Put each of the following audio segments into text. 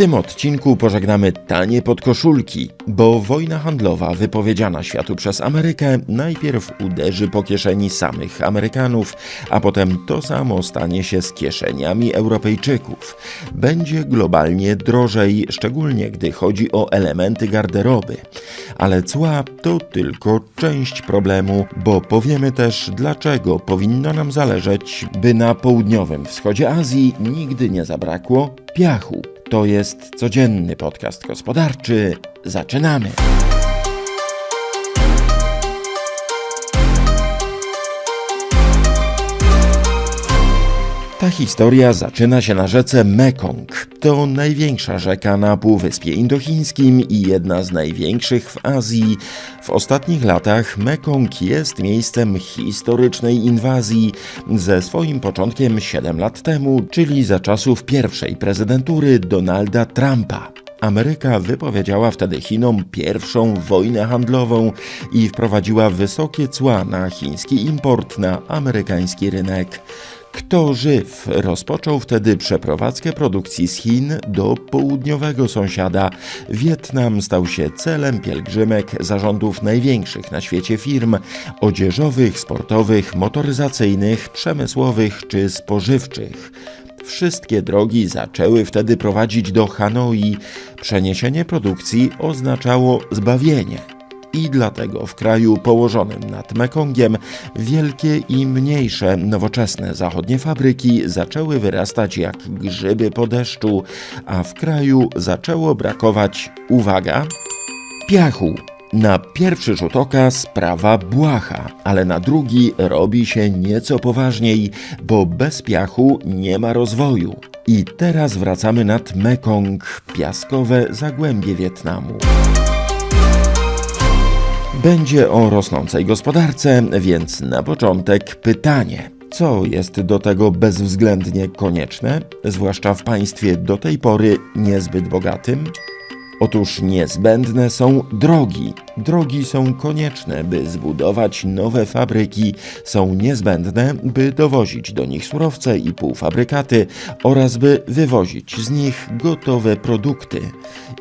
Tym odcinku pożegnamy tanie podkoszulki, bo wojna handlowa wypowiedziana światu przez Amerykę najpierw uderzy po kieszeni samych Amerykanów, a potem to samo stanie się z kieszeniami Europejczyków. Będzie globalnie drożej, szczególnie gdy chodzi o elementy garderoby. Ale cła to tylko część problemu, bo powiemy też dlaczego powinno nam zależeć, by na południowym wschodzie Azji nigdy nie zabrakło piachu. To jest codzienny podcast gospodarczy. Zaczynamy! Historia zaczyna się na rzece Mekong. To największa rzeka na Półwyspie Indochińskim i jedna z największych w Azji. W ostatnich latach Mekong jest miejscem historycznej inwazji ze swoim początkiem 7 lat temu, czyli za czasów pierwszej prezydentury Donalda Trumpa. Ameryka wypowiedziała wtedy Chinom pierwszą wojnę handlową i wprowadziła wysokie cła na chiński import na amerykański rynek. Kto żyw rozpoczął wtedy przeprowadzkę produkcji z Chin do południowego sąsiada. Wietnam stał się celem pielgrzymek zarządów największych na świecie firm odzieżowych, sportowych, motoryzacyjnych, przemysłowych czy spożywczych. Wszystkie drogi zaczęły wtedy prowadzić do Hanoi. Przeniesienie produkcji oznaczało zbawienie. I dlatego w kraju położonym nad Mekongiem wielkie i mniejsze nowoczesne zachodnie fabryki zaczęły wyrastać jak grzyby po deszczu, a w kraju zaczęło brakować, uwaga, piachu. Na pierwszy rzut oka sprawa błaha, ale na drugi robi się nieco poważniej, bo bez piachu nie ma rozwoju. I teraz wracamy nad Mekong, piaskowe zagłębie Wietnamu. Będzie o rosnącej gospodarce, więc na początek pytanie. Co jest do tego bezwzględnie konieczne, zwłaszcza w państwie do tej pory niezbyt bogatym? Otóż niezbędne są drogi. Drogi są konieczne, by zbudować nowe fabryki, są niezbędne, by dowozić do nich surowce i półfabrykaty oraz by wywozić z nich gotowe produkty.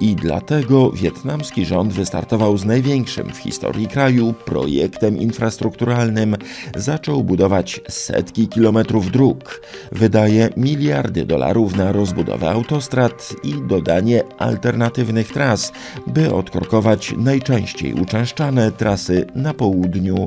I dlatego wietnamski rząd wystartował z największym w historii kraju projektem infrastrukturalnym. Zaczął budować setki kilometrów dróg, wydaje miliardy dolarów na rozbudowę autostrad i dodanie alternatywnych tras, by odkorkować najczęściej uczęszczane trasy na południu.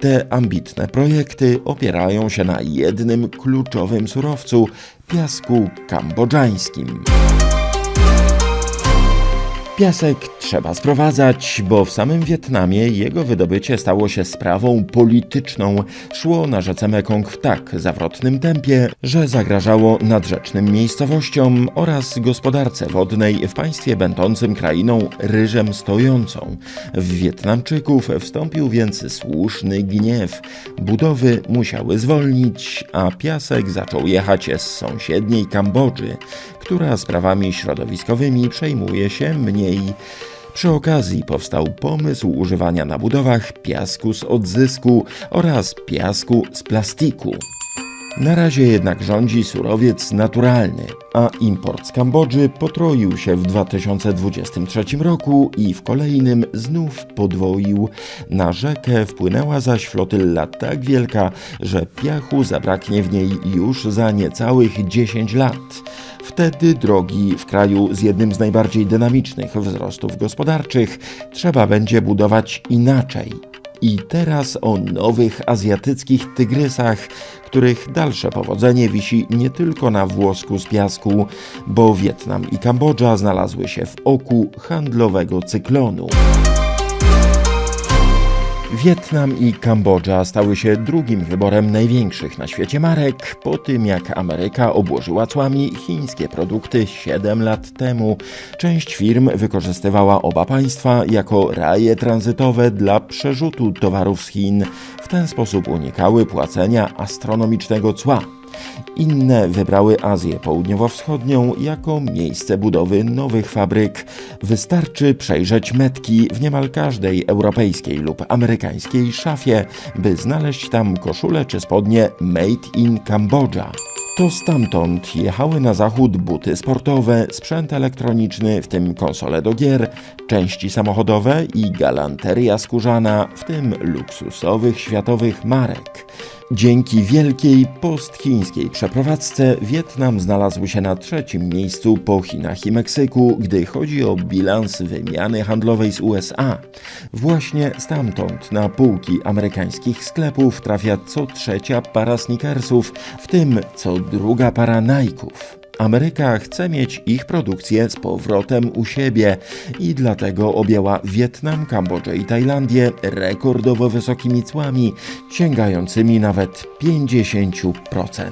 Te ambitne projekty opierają się na jednym kluczowym surowcu piasku kambodżańskim. Piasek trzeba sprowadzać, bo w samym Wietnamie jego wydobycie stało się sprawą polityczną. Szło na rzece Mekong w tak zawrotnym tempie, że zagrażało nadrzecznym miejscowościom oraz gospodarce wodnej w państwie będącym krainą ryżem stojącą. W Wietnamczyków wstąpił więc słuszny gniew. Budowy musiały zwolnić, a piasek zaczął jechać z sąsiedniej Kambodży, która sprawami środowiskowymi przejmuje się mniej. Przy okazji powstał pomysł używania na budowach piasku z odzysku oraz piasku z plastiku. Na razie jednak rządzi surowiec naturalny, a import z Kambodży potroił się w 2023 roku i w kolejnym znów podwoił. Na rzekę wpłynęła zaś flotylla tak wielka, że piachu zabraknie w niej już za niecałych 10 lat. Wtedy drogi w kraju z jednym z najbardziej dynamicznych wzrostów gospodarczych trzeba będzie budować inaczej. I teraz o nowych azjatyckich tygrysach, których dalsze powodzenie wisi nie tylko na włosku z piasku, bo Wietnam i Kambodża znalazły się w oku handlowego cyklonu. Wietnam i Kambodża stały się drugim wyborem największych na świecie marek po tym, jak Ameryka obłożyła cłami chińskie produkty 7 lat temu. Część firm wykorzystywała oba państwa jako raje tranzytowe dla przerzutu towarów z Chin. W ten sposób unikały płacenia astronomicznego cła. Inne wybrały Azję Południowo-Wschodnią jako miejsce budowy nowych fabryk. Wystarczy przejrzeć metki w niemal każdej europejskiej lub amerykańskiej szafie, by znaleźć tam koszule czy spodnie Made in Cambodia. To stamtąd jechały na zachód buty sportowe, sprzęt elektroniczny, w tym konsole do gier, części samochodowe i galanteria skórzana, w tym luksusowych światowych marek. Dzięki wielkiej postchińskiej przeprowadzce Wietnam znalazł się na trzecim miejscu po Chinach i Meksyku, gdy chodzi o bilans wymiany handlowej z USA. Właśnie stamtąd na półki amerykańskich sklepów trafia co trzecia para sneakersów, w tym co druga para Nike'ów. Ameryka chce mieć ich produkcję z powrotem u siebie i dlatego objęła Wietnam, Kambodżę i Tajlandię rekordowo wysokimi cłami, sięgającymi nawet 50%.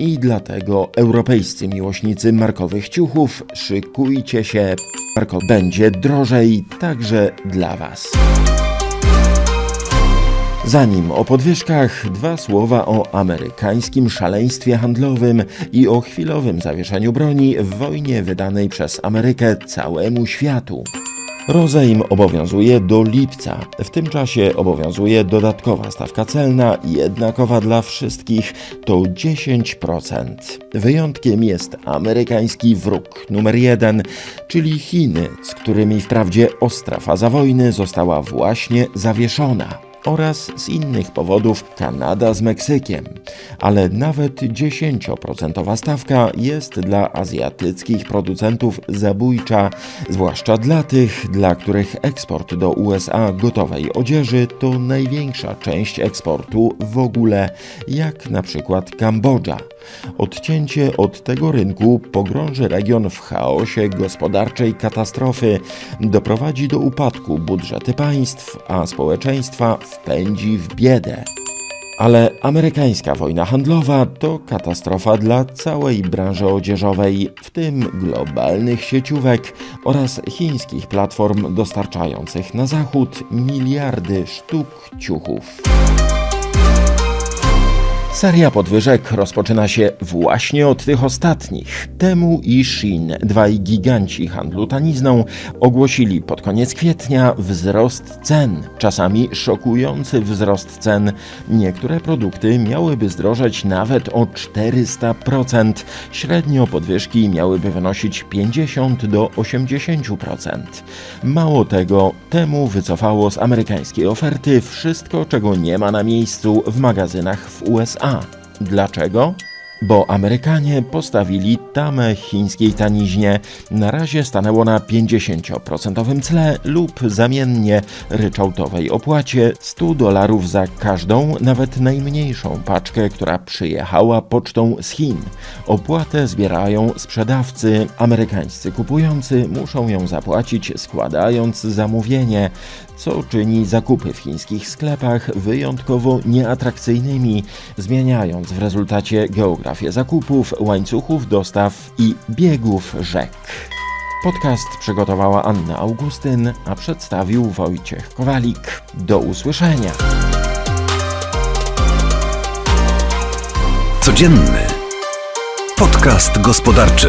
I dlatego europejscy miłośnicy markowych ciuchów, szykujcie się, marko będzie drożej także dla Was. Zanim o podwyżkach, dwa słowa o amerykańskim szaleństwie handlowym i o chwilowym zawieszeniu broni w wojnie wydanej przez Amerykę całemu światu. Rozejm obowiązuje do lipca. W tym czasie obowiązuje dodatkowa stawka celna, jednakowa dla wszystkich, to 10%. Wyjątkiem jest amerykański wróg numer jeden, czyli Chiny, z którymi wprawdzie ostra faza wojny została właśnie zawieszona oraz z innych powodów Kanada z Meksykiem. Ale nawet 10% stawka jest dla azjatyckich producentów zabójcza, zwłaszcza dla tych, dla których eksport do USA gotowej odzieży to największa część eksportu w ogóle, jak na przykład Kambodża. Odcięcie od tego rynku pogrąży region w chaosie gospodarczej katastrofy, doprowadzi do upadku budżety państw, a społeczeństwa wpędzi w biedę. Ale amerykańska wojna handlowa to katastrofa dla całej branży odzieżowej, w tym globalnych sieciówek oraz chińskich platform dostarczających na zachód miliardy sztuk ciuchów. Seria podwyżek rozpoczyna się właśnie od tych ostatnich. Temu i Shein, dwaj giganci handlu tanizną, ogłosili pod koniec kwietnia wzrost cen. Czasami szokujący wzrost cen. Niektóre produkty miałyby zdrożeć nawet o 400%. Średnio podwyżki miałyby wynosić 50 do 80%. Mało tego, temu wycofało z amerykańskiej oferty wszystko, czego nie ma na miejscu w magazynach w USA. Dlaczego? Bo Amerykanie postawili tamę chińskiej taniźnie. Na razie stanęło na 50% cle lub zamiennie ryczałtowej opłacie 100 dolarów za każdą, nawet najmniejszą paczkę, która przyjechała pocztą z Chin. Opłatę zbierają sprzedawcy. Amerykańscy kupujący muszą ją zapłacić składając zamówienie, co czyni zakupy w chińskich sklepach wyjątkowo nieatrakcyjnymi, zmieniając w rezultacie geografię zakupów, łańcuchów dostaw i biegów rzek. Podcast przygotowała Anna Augustyn, a przedstawił Wojciech Kowalik. Do usłyszenia. Codzienny podcast gospodarczy.